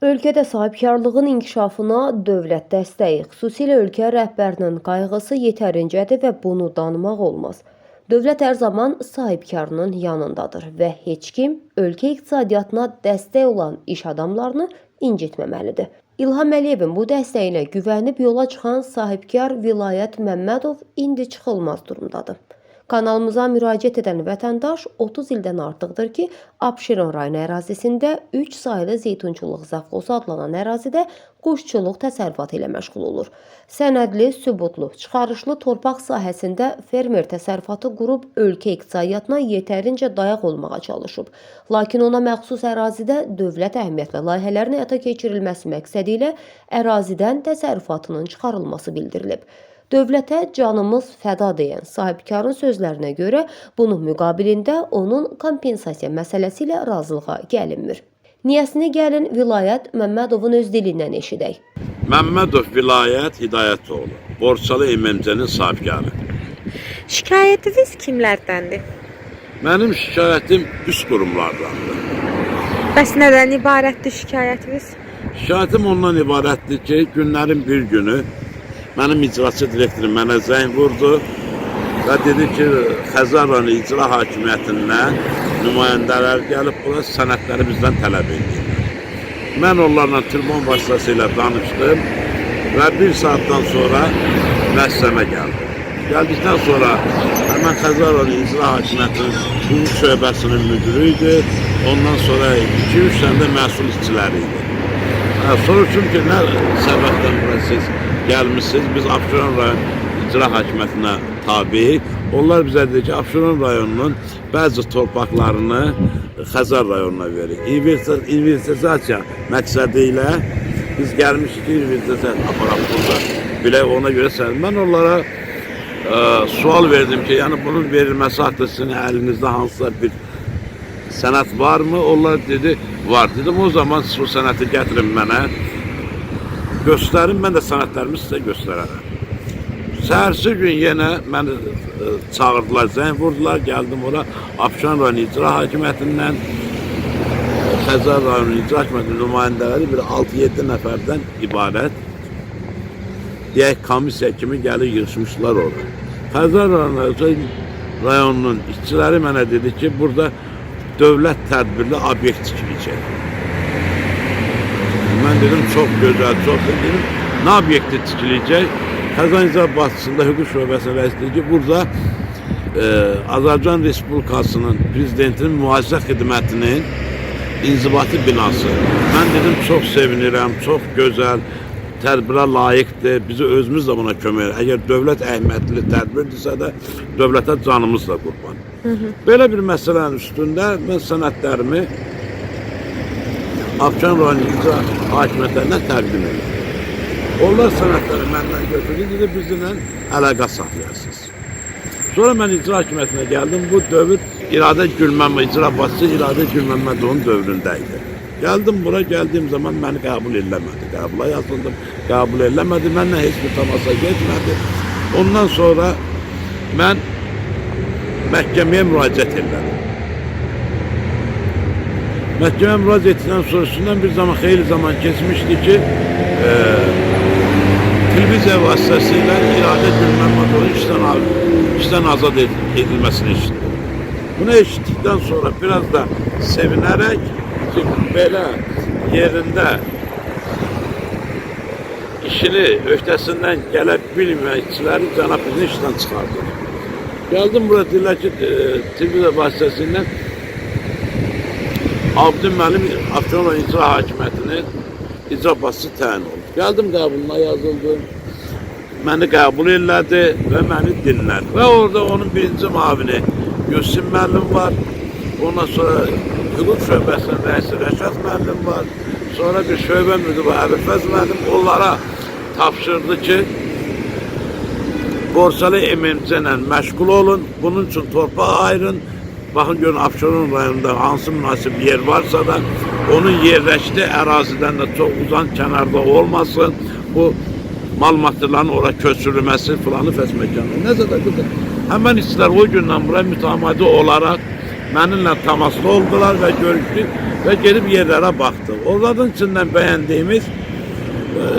Ölkədə sahibkarlığın inkişafına dövlət dəstəyi, xüsusilə ölkə rəhbərinin qayğısı yetərincədir və bunu danmaq olmaz. Dövlət hər zaman sahibkarının yanındadır və heç kim ölkə iqtisadiyyatına dəstək olan iş adamlarını incitməməlidir. İlham Əliyevin bu dəstəyinə güvənib yola çıxan sahibkar Vilayət Məmmədov indi çıxılmaz durumdadır. Kanalımıza müraciət edən vətəndaş 30 ildən artıqdır ki, Abşeron rayonu ərazisində 3 saylı zeytunçuluq zavxozu adlanan ərazidə quşçuluq təsərrüfatı ilə məşğul olur. Sənədli, sübutlu, çıxarışlı torpaq sahəsində fermer təsərrüfatı qurub ölkə iqtisadiyyatına yetərincə dayaq olmağa çalışıb. Lakin ona məxsus ərazidə dövlət əhəmiyyətli layihələrin həyata keçirilməsi məqsədilə ərazidən təsərrüfatının çıxarılması bildirilib. Dövlətə canımız fəda deyən sahibkarın sözlərinə görə bunun müqabilində onun kompensasiya məsələsi ilə razılığa gəlinmir. Niyəsini gəlin vilayət Məmmədovun öz dilindən eşidək. Məmmədov vilayət Hidayətoğlu, Borçalı MMC-nin sahibkarı. Şikayətiniz kimlərdəndir? Mənim şikayətim üst qurumlardandır. Bəs nədən ibarətdir şikayətiniz? Şikayətim ondan ibarətdir ki, günlərin bir günü mənim icraçı direktorum mənə zəng vurdu və dedi ki, Xəzər rayonu icra hakimiyyətindən nümayəndələr gəlib bura sənədləri bizdən tələb edirlər. Mən onlarla telefon vasitəsilə danışdım və bir saatdan sonra məhkəmə gəldim. Gəldikdən sonra həmən Xəzər rayonu icra hakimiyyətinin hüquq şöbəsinin müdürü idi. Ondan sonra 2-3 dənə də məsul işçiləri idi. Soruşum ki, nə səbəbdən bura siz gəlmişsiniz? Biz Abşeron rayon icra hakimiyyətinə tabi. Onlar bizə dedi ki, Abşeron rayonunun bəzi torpaqlarını Xəzər rayonuna verir. İnvestisiya, investisasiya məqsədi ilə biz gəlmişik ki, investisasiya aparaq burada. Bilək ona görə sən. Mən onlara ə, sual verdim ki, yəni bunun verilməsi haqqında sizin əlinizdə hansısa bir sənət varmı? Onlar dedi, var. Dedim, o zaman o sənəti gətirin mənə. Göstərin, mən də sənətlərimi sizə göstərərəm. Səhərsi gün yenə məni ə, çağırdılar, zəng vurdular, gəldim ora. Abşan rayon icra hakimiyyətindən Xəzər rayon icra hakimiyyətinin nümayəndələri bir 6-7 nəfərdən ibarət deyək komissiya kimi gəlib yığışmışlar orada. Xəzər rayon rayonunun işçiləri mənə dedi ki, burada dövlət tədbirli obyekt tikiləcək. Mən dedim çox gözəl, çox dedim. Nə obyekti tikiləcək? Kazanca şöbəsinin rəisi dedi ki, burada e, Azərbaycan Respublikasının prezidentinin mühafizə xidmətinin inzibati binası. Mən dedim çox sevinirəm, çox gözəl, tədbirə layiqdir. Bizi özümüz də buna kömək edir. Əgər dövlət əhəmiyyətli tədbirdirsə də dövlətə canımız da qurban. Belə bir məsələnin üstündə mən sənədlərimi Abşan rayonu icra hakimiyyətlərinə təqdim edir. Onlar sənədləri məndən götürdü, dedi bizimlə əlaqə saxlayasınız. Sonra mən icra hakimiyyətinə gəldim. Bu dövr İradə Gülməmmə, icra başçısı İradə Gülməmmədovun dövründə idi. Gəldim bura, gəldiyim zaman məni qəbul eləmədi. Qəbula yazıldım, qəbul eləmədi. Mənlə heç bir tamasa getmədi. Ondan sonra mən məhkəməyə müraciət etdim. Məhkəmə müraciət etdikdən sonra üstündən bir zaman, xeyli zaman keçmişdi ki, e, televiziya vasitəsilə iradə Gülməmmədovun işdən, al- işdən azad ed- edilməsini eşitdim. Bunu eşitdikdən sonra biraz da sevinərək ki, belə yerində işini öhdəsindən gələ bilməyiciləri cənab bizi işdən çıxardı. Gəldim bura deyirlər ki, e, televiziya vasitəsilə Abdül Məlim Abşeron İcra Hakimiyyətinin icra başçısı təyin oldu. Gəldim qəbuluna yazıldım. Məni qəbul elədi və məni dinlədi. Və orada onun birinci mavini Gülsüm müəllim var. Ondan sonra hüquq şöbəsinin rəisi Rəşad müəllim var. Sonra bir şöbə müdiri Əbifəz müəllim onlara tapşırdı ki, Borsalı MMC ilə məşğul olun. Bunun üçün torpaq ayırın. Baxın görün Abşeron rayonunda hansı münasib yer varsa da onun yerləşdiyi ərazidən də çox uzan kənarda olmasın. Bu mal materialların ora köçürülməsi filanı fəs məkanı. Nəzərdə tutun. Həmən işçilər o gündən bura mütəmadi olaraq Mənimlə təmaslı oldular və görüşdük və gedib yerlərə baxdıq. Onların içindən bəyəndiyimiz e,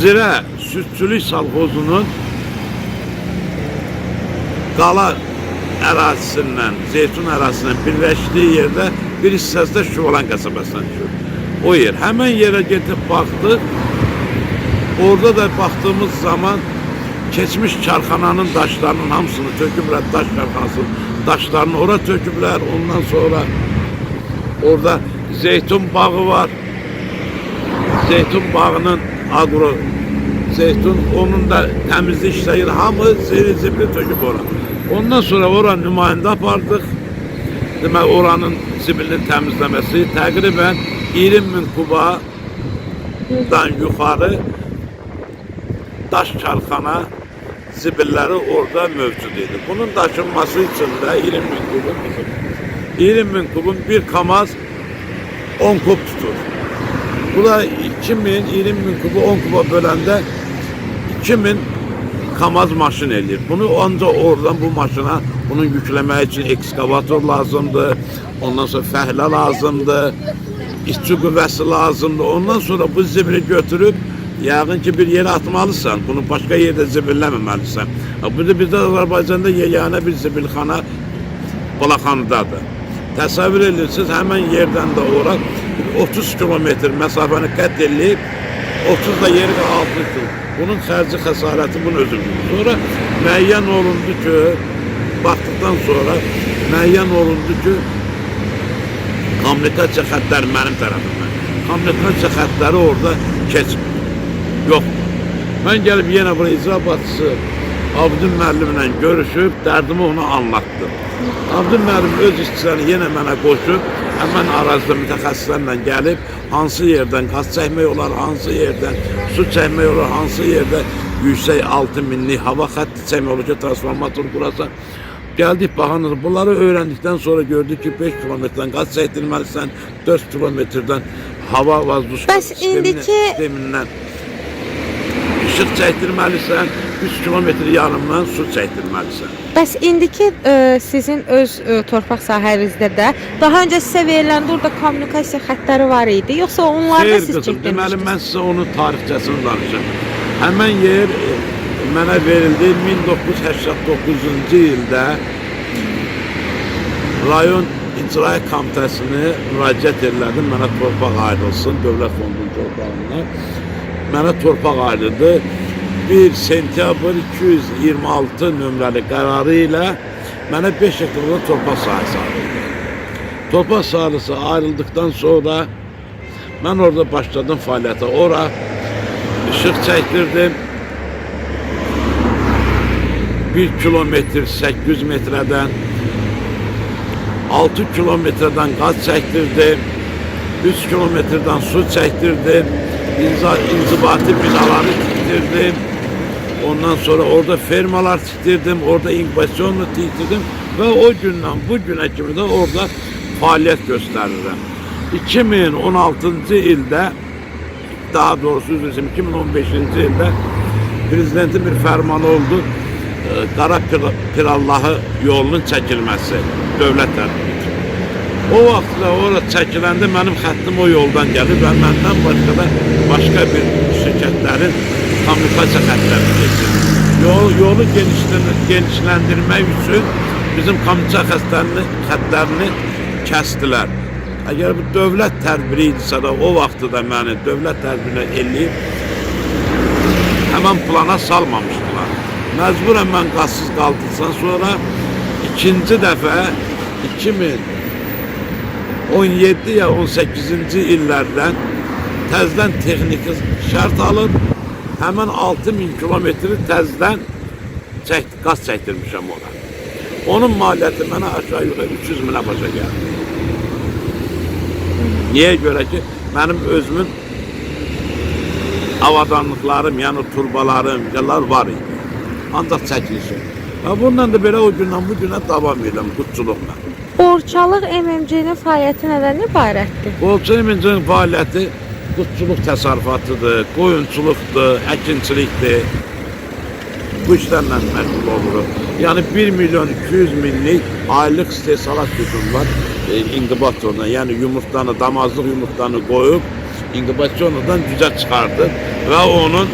Zirə Südçülük Salxozunun qala ərazisindən, Zeytun ərazisindən birləşdiyi yerdə bir hissəsi də Şuvalan qəsəbəsindən düşür. O yer. Həmən yerə gedib baxdıq. Orada da baktığımız zaman geçmiş çarxananın daşlarının hamısını töküblər, daş çarxanasının daşlarını ora töküblər. Ondan sonra orada zeytun bağı var. Zeytun bağının agro zeytun onun da temizlik işləyir. Hamı zeri zibri töküb. Ondan sonra ora nümayəndə apardıq. Demək oranın zibilinin təmizləməsi təqribən 20 min kubadan yuxarı daş çarxana zibilləri orada mövcud idi. Bunun daşınması için de 20 bin kubun 20 bin kubun bir kamaz 10 kub tutur. Bu da 2000, 20 bin kubu 10 kuba böləndə 2000 kamaz maşın eləyir. Bunu ancaq oradan bu maşına bunu yükləmək üçün ekskavator lazımdır. Ondan sonra fəhlə lazımdır. İşçi qüvvəsi lazımdır. Ondan sonra bu zibili götürüb yəqin ki bir yerə atmalısan. Bunu başqa yerdə zibilləməməlisən. Bu da bizdə Azərbaycanda yeganə bir zibilxana Balaxanıdadır. Təsəvvür edirsiniz, həmən yerdən də ora 30 kilometr məsafəni qət edib 30 da yeri 60 km. Bunun xərci xəsarəti bunu özü bilir. Sonra müəyyən olundu ki, baxdıqdan sonra müəyyən olundu ki, kommunikasiya xətləri mənim tərəfimdən. Kommunikasiya xətləri orada keçmir. Yox. Mən gəlib yenə bura icra başçısı Abdül müəllimlə görüşüb dərdimi ona anlattım. Abdül müəllim öz işçilərini yenə mənə qoşub, həmən ərazidə mütəxəssislərlə gəlib hansı yerdən qaz çəkmək olar, hansı yerdən su çəkmək olar, hansı yerdə yüksək 6 minlik hava xətti çəkmək olar ki, transformator qurasan. Gəldik baxanız, bunları öyrəndikdən sonra gördük ki 5 kilometrdən qaz çəkdirməlisən, 4 kilometrdən hava vazduş Bəs indiki- sistemindən işıq çəkdirməlisən, 3 kilometr yarımdan su çəkdirməlisən. Bəs indiki e, sizin öz e, torpaq sahənizdə də daha öncə sizə verilən burada kommunikasiya xəttləri var idi, yoxsa onlarda Xeyr siz qızım, deməli mən sizə onun tarixçəsini danışım. Həmən yer e, mənə verildi 1989-cu ildə rayon icra komitəsinə müraciət elədim. Mənə torpaq ayrılsın, dövlət fondunun torpağından. Mənə torpaq ayrıldı. 1 sentyabr 226 nömrəli qərarı ilə mənə 5 hektarlıq torpaq sahəsi ayrıldı. Torpaq sahəsi ayrıldıktan sonra ben orada başladım faaliyete. Ora ışık çektirdim. Bir kilometre 800 metreden 6 kilometreden gaz çektirdim. 3 kilometreden su çektirdim. İnza, inzibati binaları diktirdim. Ondan sonra orada fermalar diktirdim. Orada inkubasyonla diktirdim. Ve o günden bu güne kimi de orada faaliyet gösteririm. 2016 ildə daha doğrusu üzr istəyirəm, 2015-ci ildə prezidentin bir fərmanı oldu. e, Qara Pir- Pirallahı yolunun çəkilməsi dövlət tərəfindən. O vaxtda ora çəkiləndə mənim xəttim o yoldan gəlir və məndən başqa da başqa bir şirkətlərin xəttləri keçir. Yol, yolu genişləndirmək üçün bizim kommunikasiya xəttlərini, xəttlərini kəsdilər. Əgər bu dövlət tədbiri idisə o vaxtı da məni dövlət tədbirinə eləyib həmən plana salmamışdılar. Məcburən mən qazsız qaldıqdan sonra ikinci dəfə 2017 ya 18-ci illərdən təzdən texniki şərt həmən 6000 kilometri təzdən çək, qaz çəkdirmişəm ona. Onun maliyyəti mənə aşağı yuxarı 300 minə başa gəldi. Niyə görə ki, mənim özümün avadanlıqlarım, yəni turbalarım, yalar var idi. Ancaq çəkilişi. Və bununla da belə o gündən bu günə davam edirəm qutçuluqla. Borçalıq MMC-nin fəaliyyəti nədən ibarətdir? Qolçu imincinin fəaliyyəti qutçuluq təsərrüfatıdır, qoyunçuluqdur, əkinçilikdir. bu işlerle məşğul oluruq. Yəni 1 milyon 200 minlik aylıq istehsalat gücüm var e, inkubatoruna. Yəni yumurtanı, damazlıq yumurtanı qoyub inkubatorundan gücə çıxardıb və onun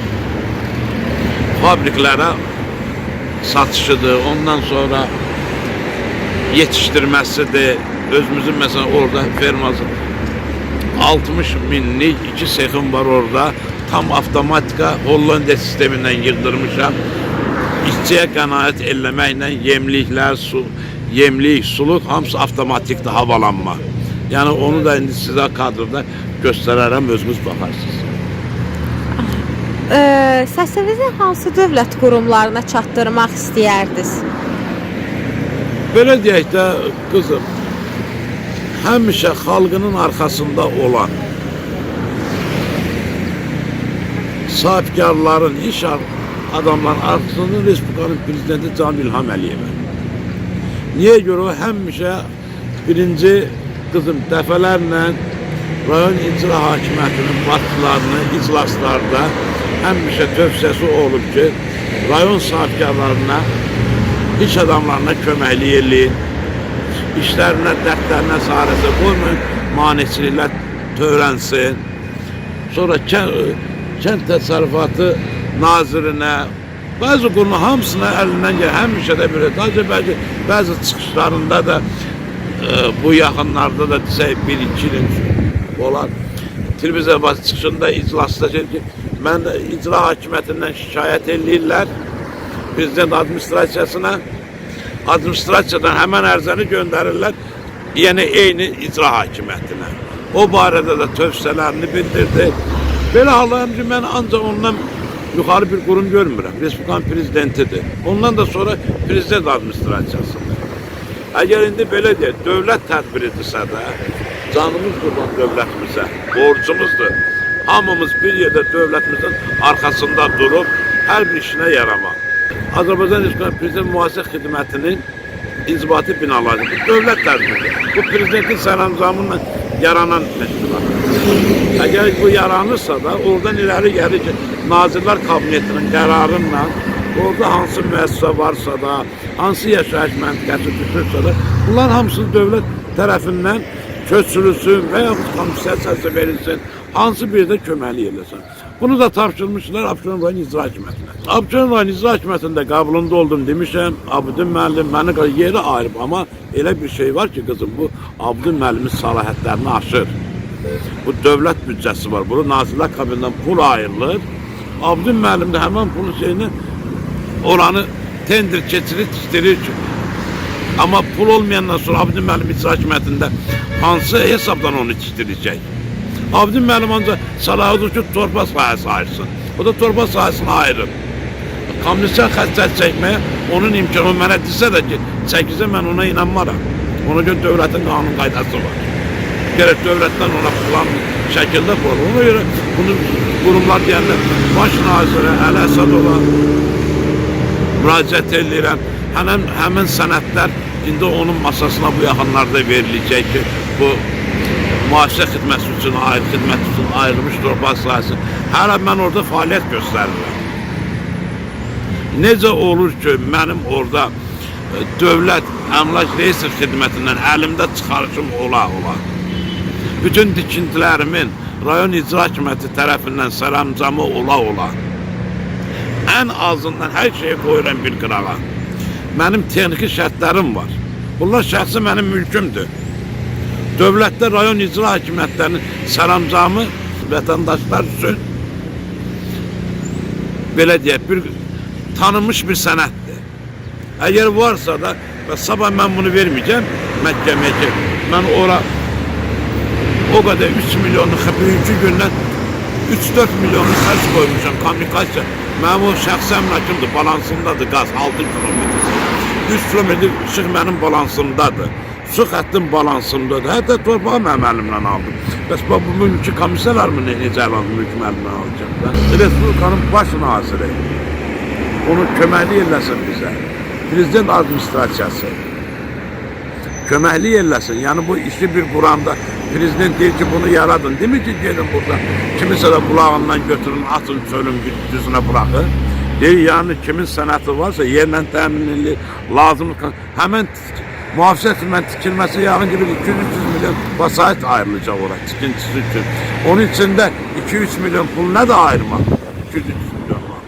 fabriklərə satışıdır. Ondan sonra yetiştirməsidir. Özümüzün mesela orada ferması 60 minlik iki sexim var orada. Tam avtomatika Hollanda sistemindən yığdırmışam. İşçiyə qənaət eləməklə yemliklər, su, yemlik, suluq hamısı avtomatikdir havalanma. Yəni onu da indi sizə kadrda göstərərəm, özünüz baxarsınız. E, səsinizi hansı dövlət qurumlarına çatdırmaq istəyərdiniz? Belə deyək də qızım, həmişə xalqının arxasında olan sahibkarların, iş ar- adamların arxasında Respublikanın prezidenti Can İlham Əliyevə. Niyə görə o həmişə birinci qızım dəfələrlə rayon icra hakimiyyətinin başçılarını iclaslarda həmişə tövsiyəsi olub ki, rayon sahibkarlarına, iş adamlarına köməklik eləyin, işlərinə, dərdlərinə sarəsə qoymayın, maneçiliklər törənsin. Sonra kənd, kənd təsərrüfatı nazirinə, bəzi qurumlar hamısına əlindən gəlir. Həmişə də belə, sadəcə bəzi, bəzi çıxışlarında da e, bu yaxınlarda da desək bir iki ilin olar. Televiziya baş çıxışında iclasda şey ki, mən icra hakimiyyətindən şikayət eləyirlər prezident administrasiyasına administrasiyadan həmən ərizəni göndərirlər yəni eyni icra hakimiyyətinə. O barədə də tövsiyələrini bildirdi. Belə hallarım ki, mən ancaq ondan yuxarı bir qurum görmürəm. Respublikan prezidentidir. Ondan da sonra prezident administrasiyasıdır. Əgər indi belə deyək, dövlət tədbiridirsə də, canımız qurban dövlətimizə, borcumuzdur. Hamımız bir yerdə dövlətimizin arxasında durub hər bir işinə yaramaq. Azərbaycan Respublikası Prezident Mühafizə Xidmətinin inzibati binaları. Bu dövlət tədbiridir. Bu prezidentin sərəncamıyla yaranan təşkilat. Əgər bu yaranırsa da oradan ileri gəlir ki, Nazirlər Kabinetinin qərarıyla orada hansı müəssisə varsa da, hansı yaşayış məntəqəsi düşürsə də, bunlar hamısı dövlət tərəfindən köçürülsün və yaxud kompensasiyası verilsin, hansı bir də köməklik eləsin. Bunu da tapşırmışlar Abşeron icra hakimiyyətinə. Abşeron icra hakimiyyətində qəbulunda oldum demişəm. Abidin müəllim mənə görə yeri ayırıb, amma elə bir şey var ki, qızım, bu Abidin müəllimin səlahiyyətlərini aşır. Bu dövlət büdcəsi var. Bunu Nazirlər Kabinetindən pul ayrılır. Abidin müəllim də həmin pulu şeyini oranı tender keçirir, tikdirir ki. Amma pul olmayandan sonra Abidin müəllim icra hakimiyyətində hansı hesabdan onu tikdirəcək? Abidin müəllim ancaq səlahiyyəti ki, torpaq sahəsi ayırsın. O da torpaq sahəsini ayırır. Kommunistlər xəstət çəkməyə onun imkanı mənə desə də ki, çəkizə mən ona inanmaram. Ona görə dövlətin qanun qaydası var. Gerek dövlətdən ona plan şəkildə var. Ona görə bunu qurumlar deyəndə baş nazirə Əli Əsədova müraciət edirəm. Həmin, həmin sənədlər indi onun masasına bu yaxınlarda veriləcək ki, bu mühafizə xidməti üçün, ayrı xidmət üçün ayrılmış torpaq sahəsi. Hələ mən orada fəaliyyət göstərirəm. Necə olur ki, mənim orada e, dövlət əmlak reyestr xidmətindən əlimdə çıxarışım ola ola. Bütün tikintilərimin rayon icra hakimiyyəti tərəfindən sərəncamı ola ola. Ən azından hər şeyi qoyuram bir qırağa. Mənim texniki şərtlərim var. Bunlar şəxsi mənim mülkümdür. Dövlətdə rayon icra hakimiyyətlərinin sərəncamı vətəndaşlar üçün belə deyək, bir tanınmış bir sənətdir. Əgər varsa da və sabah mən bunu verməyəcəm məhkəməyə ki, mən ora o qədər 3 milyonlu bugünkü gündən 3-4 milyonlu xərc qoymuşam kommunikasiya. Mənim o şəxsi əmlakımdır, balansımdadır qaz 6 kilometr. 100 kilometr işıq mənim balansımdadır. Su xəttim balansımdadır. Hətta torpağı mənim əlimdən aldım. Bəs bu mülki komissiyalar mı ne- necə alın mülkü əlimdən alacaq? Ben Respublikanın baş naziri onu köməklik eləsin bizə. Prezident administrasiyası köməklik eləsin. Yəni bu işi bir quranda prezident deyir ki, bunu yaradın. Demir ki, gedin burada kimisə də qulağından götürün, atın çölün düzünə bırakın. Deyir, yəni kimin sənəti varsa yerlə təmin edilir, lazımlı kan- həmin mühafizə xidmət tikilməsi yaxın gibi 200 milyon vasayət ayrılacaq ora tikintisi üçün. Onun içində 2-3 milyon pul nə də ayırmaq? 200 milyon var.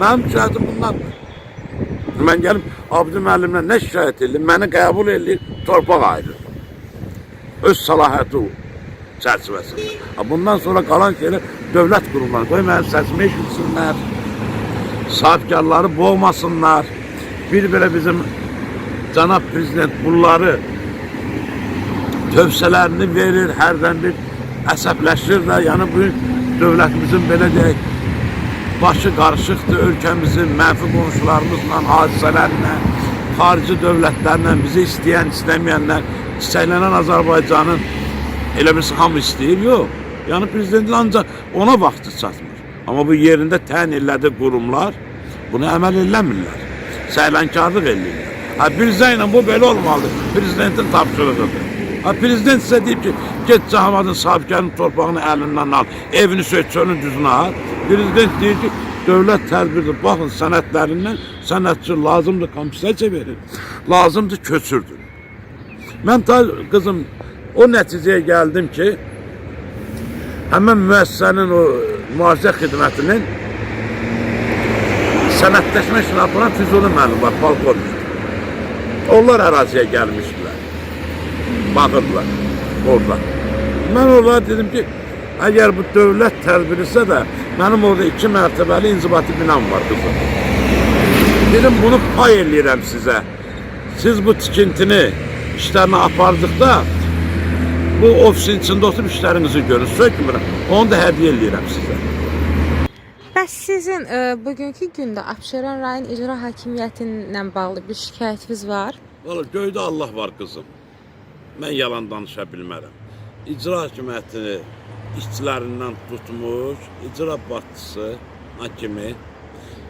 Mənim şikayətim bundan. Mən gəlib Abdi müəllimlə nə şikayət edirəm? Məni qəbul edir, torpaq ayırır. Öz səlahiyyəti o çərçivəsində. Ha, Bundan sonra qalan şeylər dövlət qurumları. Qoy mənim səsimi eşitsinlər. Sahibkarları boğmasınlar. Bir bizim cənab prezident bunları tövsələrini verir, hərdən bir əsəbləşir də. Yəni bu dövlətimizin belə deyək başı qarışıqdır ölkəmizin mənfi qonşularımızla, hadisələrlə, xarici dövlətlərlə, bizi istəyən, istəməyənlər, çiçəklənən Azərbaycanın elə birisi hamı istəyir, yox. Yəni prezidentin ancaq ona vaxtı çatmır. Amma bu yerində təyin elədiyi qurumlar bunu əməl eləmirlər. Səylənkarlıq eləyirlər. Ha ilə bu belə olmalıdır. Prezidentin tapşırığıdır. Ha prezident sizə deyib ki, get Cahamadın sahibkarının torpağını əlindən al, evini sökçünün düzünə al. Prezident deyir ki, dövlət tədbirdir. Baxın sənədlərindən sənətçi lazımdır kompensasiya verir. Lazımdır köçürdür. Mən ta qızım o nəticəyə gəldim ki, həmin müəssisənin o mühafizə xidmətinin sənədləşmə işini aparan Füzuli müəllim var, polkovnik. Onlar əraziyə gəlmişdilər. Baxırdılar orada. Mən onlara dedim ki, əgər bu dövlət tədbirisə də mənim orada iki mərtəbəli inzibati binam var qızım. Dedim bunu pay eləyirəm sizə. Siz bu tikintini işlərini apardıqda bu ofisin içində oturub işlərinizi görün. Sökmürəm. Onu da hədiyyə eləyirəm sizə. Bəs sizin e, bugünkü gündə Abşeron rayon icra hakimiyyətinlə bağlı bir şikayətiniz var? Valla göydə Allah var qızım. Mən yalan danışa bilmərəm. İcra hakimiyyəti işçilərindən tutmuş, icra başçısı hakimi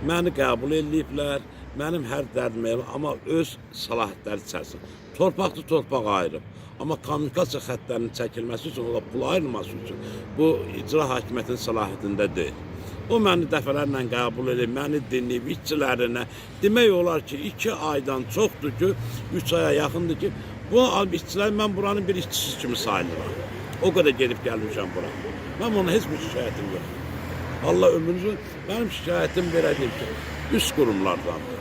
məni qəbul eləyiblər. Mənim hər elə, amma öz səlahiyyətləri içərisində. Torpaqlı torpaq ayırıb. Amma kommunikasiya xəttlərinin çəkilməsi üçün, pul ayrılması üçün bu icra hakimiyyətinin səlahiyyətində deyil. O məni dəfələrlə qəbul edib, məni dinləyib, işçilərinə. Demək olar ki, iki aydan çoxdur ki, üç aya yaxındır ki, bu işçilər mən buranın bir işçisi kimi sayılıram. O qədər gedib gəlmişəm bura. Mən ona heç bir şikayətim yox. Allah ömrünüzü, mənim şikayətim belədir ki, üst qurumlardandır.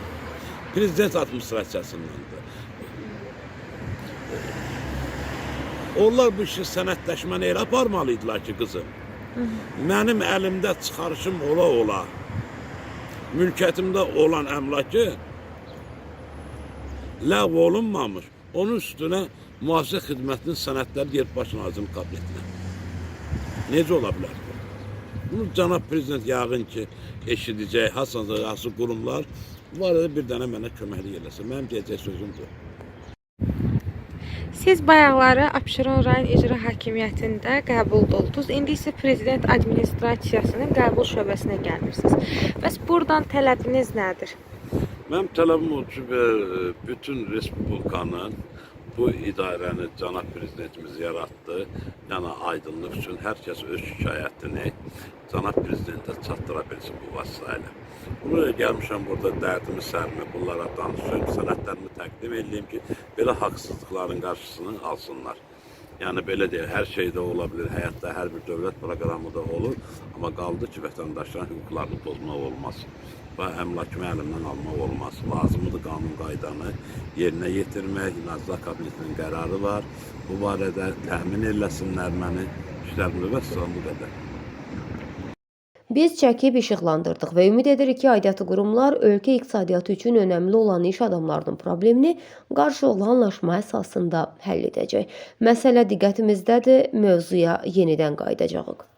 Prezident administrasiyasındandır. Onlar bu işi sənədləşməni elə aparmalıydılar ki, qızım. Mənim əlimdə çıxarışım ola ola, mülkiyyətimdə olan əmlakı ləğv olunmamış, onun üstünə mühafizə xidmətinin sənədləri yer baş nazirinin kabinetinə. Necə ola bilər bu? Bunu cənab prezident yəqin ki, eşidəcək, hasanca hansı qurumlar var da bir dənə mənə köməklik eləsin. Mənim deyəcək sözüm bu. Siz bayaqları Abşeron rayon icra hakimiyyətində qəbul oldunuz. İndi isə prezident administrasiyasının qəbul şöbəsinə gəlmisiniz. Bəs burdan tələbiniz nədir? Mənim tələbim odur ki, bütün respublikanın bu idarəni cənab prezidentimiz yaratdı. Yəni aydınlıq üçün hər kəs öz şikayətini cənab prezidentə çatdıra bilsin bu vasitələ. Buraya gəlmişəm burada dərdimi, sərimi bunlara danışım, sənədlərimi təqdim edeyim ki, belə haqsızlıqların qarşısını alsınlar. Yəni belə deyil, hər şeydə ola bilər, həyatda hər bir dövlət proqramı da olur, amma qaldı ki, vətəndaşların hüquqlarını pozmaq olmaz və əmlakımı əlimdən almaq olmaz. Lazımdır qanun qaydanı yerinə yetirmək, Nazirlər Kabinetinin qərarı var. Bu barədə təmin eləsinlər məni, işlərimdə və bu qədər. Biz çəkib işıqlandırdıq və ümid edirik ki, aidiyyatı qurumlar ölkə iqtisadiyyatı üçün önəmli olan iş adamlarının problemini qarşılıqlı anlaşma əsasında həll edəcək. Məsələ diqqətimizdədir, mövzuya yenidən qayıdacağıq.